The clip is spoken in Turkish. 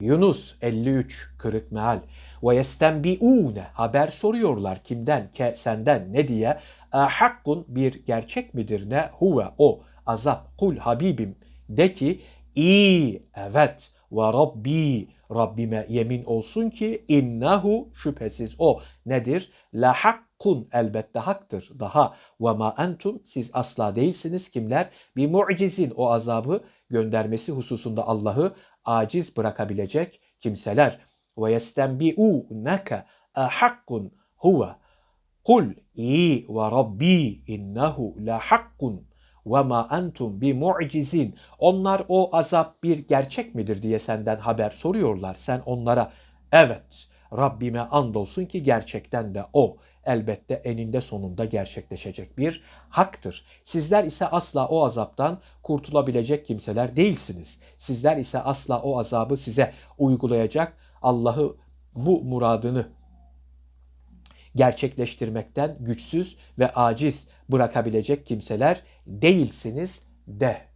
Yunus 53 kırık meal. Ve yestenbiune haber soruyorlar kimden ke senden ne diye. Hakkun bir gerçek midir ne huve o azap kul Habibim de ki iyi evet ve Rabbi Rabbime yemin olsun ki innehu şüphesiz o nedir? La hakkun elbette haktır. Daha ve ma entum siz asla değilsiniz kimler? Bir mucizin o azabı göndermesi hususunda Allah'ı aciz bırakabilecek kimseler. Ve yestenbi'uneke hakkun huve. Kul i ve rabbi innehu la hakkun ve ma entum bi mu'cizin. Onlar o azap bir gerçek midir diye senden haber soruyorlar. Sen onlara evet Rabbime andolsun ki gerçekten de o elbette eninde sonunda gerçekleşecek bir haktır. Sizler ise asla o azaptan kurtulabilecek kimseler değilsiniz. Sizler ise asla o azabı size uygulayacak Allah'ı bu muradını gerçekleştirmekten güçsüz ve aciz bırakabilecek kimseler değilsiniz de